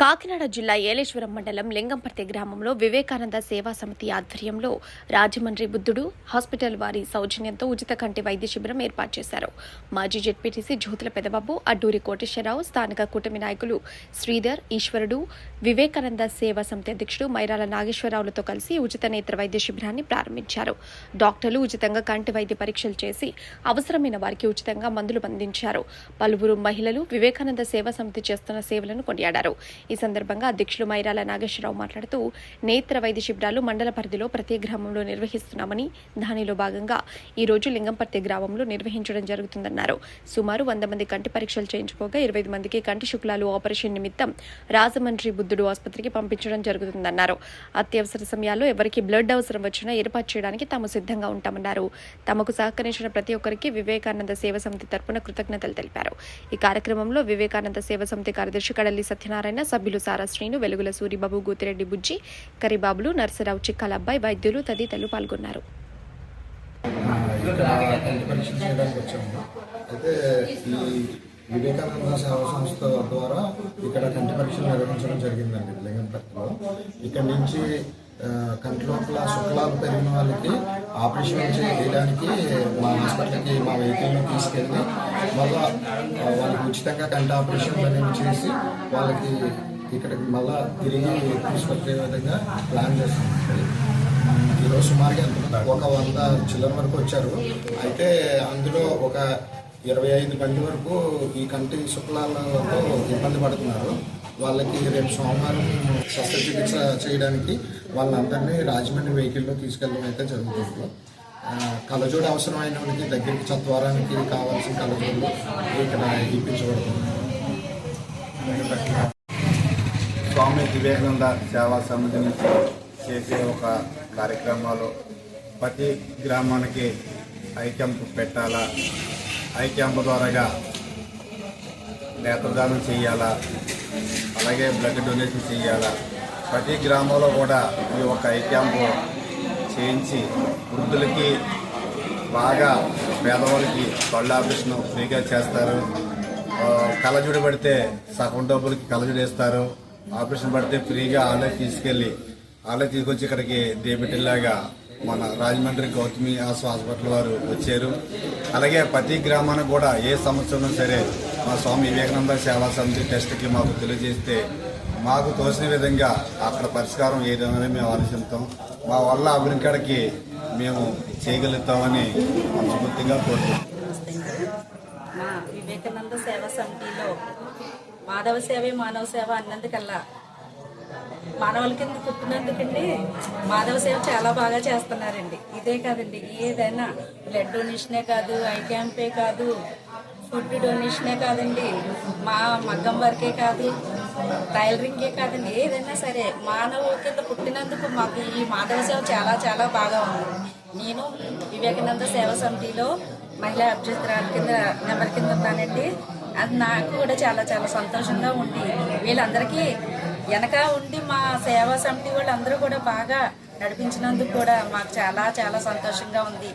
కాకినాడ జిల్లా ఏలేశ్వరం మండలం లింగంపర్తి గ్రామంలో వివేకానంద సేవా సమితి ఆధ్వర్యంలో రాజమండ్రి బుద్ధుడు హాస్పిటల్ వారి సౌజన్యంతో ఉచిత కంటి వైద్య శిబిరం ఏర్పాటు చేశారు. మాజీ జెడ్పీటీసీ జ్యోతుల పెదబాబు అడ్డూరి కోటేశ్వరరావు స్థానిక కూటమి నాయకులు శ్రీధర్ ఈశ్వరుడు వివేకానంద సేవా సమితి అధ్యక్షుడు మైరాల నాగేశ్వరరావులతో కలిసి ఉచిత నేత్ర వైద్య శిబిరాన్ని ప్రారంభించారు. డాక్టర్లు ఉచితంగా కంటి వైద్య పరీక్షలు చేసి అవసరమైన వారికి ఉచితంగా మందులు అందించారు. పలువురు మహిళలు వివేకానంద సేవా సమితి చేస్తున్న సేవలను కొనియాడారు. ఈ సందర్భంగా అధ్యక్షులు మైరాల నాగేశ్వరరావు మాట్లాడుతూ నేత్ర వైద్య శిబిరాలు మండల పరిధిలో ప్రతి గ్రామంలో నిర్వహిస్తున్నామని దానిలో భాగంగా ఈ రోజు లింగంపర్తి గ్రామంలో నిర్వహించడం జరుగుతుందన్నారు. సుమారు వంద మంది కంటి పరీక్షలు చేయించుకోగా ఇరవై ఐదు మందికి కంటి శుక్లాలు ఆపరేషన్ నిమిత్తం రాజమండ్రి బుద్ధుడు ఆసుపత్రికి పంపించడం జరుగుతుందన్నారు. అత్యవసర సమయాల్లో ఎవరికి బ్లడ్ అవసరం వచ్చినా ఏర్పాటు చేయడానికి తాము సిద్ధంగా ఉంటామన్నారు. తమకు సహకరించిన ప్రతి ఒక్కరికి వివేకానంద సేవ సమితి తరపున కృతజ్ఞతలు తెలిపారు. ఈ కార్యక్రమంలో వివేకానంద సేవ సమితి కార్యదర్శి కడల్లి సత్యనారాయణ సభ్యులు సారా శ్రీను వెలుగుల సూరిబాబు గూతిరెడ్డి బుజ్జి కరిబాబులు నర్సరావు చిక్కలబ్బాయి వైద్యులు తదితరులు పాల్గొన్నారు. అయితే ఈ వివేకానంద సేవా సంస్థ ద్వారా ఇక్కడ కంటి పరీక్షలు నిర్వహించడం జరిగిందండి లింగంపట్టిలో ఇక్కడ నుంచి ఆ, కంటి లోపల శుక్లాలు పెరిగిన వాళ్ళకి ఆపరేషన్ చేయడానికి మా హాస్పిటల్కి మా వెహికల్ని తీసుకెళ్ళి మళ్ళా వాళ్ళకి ఉచితంగా కంటి ఆపరేషన్ అనేవి చేసి వాళ్ళకి ఇక్కడికి మళ్ళా తిరిగి తీసుకొచ్చే విధంగా ప్లాన్ చేస్తున్నాం. ఈరోజు సుమారుగా ఒక వంద చిల్లర వరకు వచ్చారు. అయితే అందులో ఒక ఇరవై ఐదు మంది వరకు ఈ కంటి శుక్లాలతో ఇబ్బంది పడుతున్నారు. వాళ్ళకి రేపు సోమవారం శస్త్రచికిత్స చేయడానికి వాళ్ళందరినీ రాజమండ్రి వెహికల్లో తీసుకెళ్ళడం అయితే జరుగుతుంది. కలజోడు అవసరమైన వాళ్ళకి దగ్గరికి చత్వారానికి కావాల్సిన కలజోడు ఇక్కడ ఇప్పించబడుతుంది స్వామి వివేకానంద సేవా సమితి నుంచి చేసే ఒక కార్యక్రమాలు ప్రతి గ్రామానికి ఐటెంపు పెట్టాలా? ఐ క్యాంప్ ద్వారాగా నేత్రదానం చేయాలా? అలాగే బ్లడ్ డొనేషన్ చేయాలా? ప్రతి గ్రామంలో కూడా ఈ యొక్క ఐ క్యాంపు చేయించి వృద్ధులకి బాగా పేదవాళ్ళకి కళ్ళ ఆపరేషన్ ఫ్రీగా చేస్తారు. కలజుడి పడితే సగం డబ్బులకి కలజుడు వేస్తారు. ఆపరేషన్ పడితే ఫ్రీగా ఆలయ తీసుకెళ్ళి ఆలయ తీసుకొచ్చి ఇక్కడికి దేబిటిల్లాగా మన రాజమండ్రి గౌతమి ఆసు హాస్పిటల్ వారు వచ్చారు. అలాగే ప్రతి గ్రామానికి కూడా ఏ సమస్య ఉన్నా సరే మా స్వామి వివేకానంద సేవా సమితి టెస్ట్కి మాకు తెలియజేస్తే మాకు తోసిన విధంగా అక్కడ పరిష్కారం ఏదైనా మేము ఆలోచిస్తాం. మా వల్ల అభివృద్ధికి మేము చేయగలుగుతామని మనస్ఫూర్తిగా కోరుతున్నాం మా వివేకానంద సేవా సమితిలో మాధవ సేవే మానవ సేవ అన్నందుకల్లా మానవుల కింద పుట్టినందుకండి? మాధవ సేవ చాలా బాగా చేస్తున్నారండి. ఇదే కాదండి ఏదైనా బ్లడ్ డొనేషనే కాదు ఐ క్యాంపే కాదు ఫుడ్ డొనేషనే కాదండి మా మగ్గం వరకే కాదు టైలరింగే కాదండి ఏదైనా సరే. మానవ కింద పుట్టినందుకు మాకు ఈ మాధవ సేవ చాలా చాలా బాగా ఉంది. నేను వివేకానంద సేవ సమితిలో మహిళా అభ్యర్థురాల కింద నెంబర్ కింద ఉన్నానండి. అది నాకు కూడా చాలా చాలా సంతోషంగా ఉంది. వీళ్ళందరికీ వెనక ఉండి మా సేవా సమితి వాళ్ళు అందరూ కూడా బాగా నడిపించినందుకు కూడా మాకు చాలా చాలా సంతోషంగా ఉంది.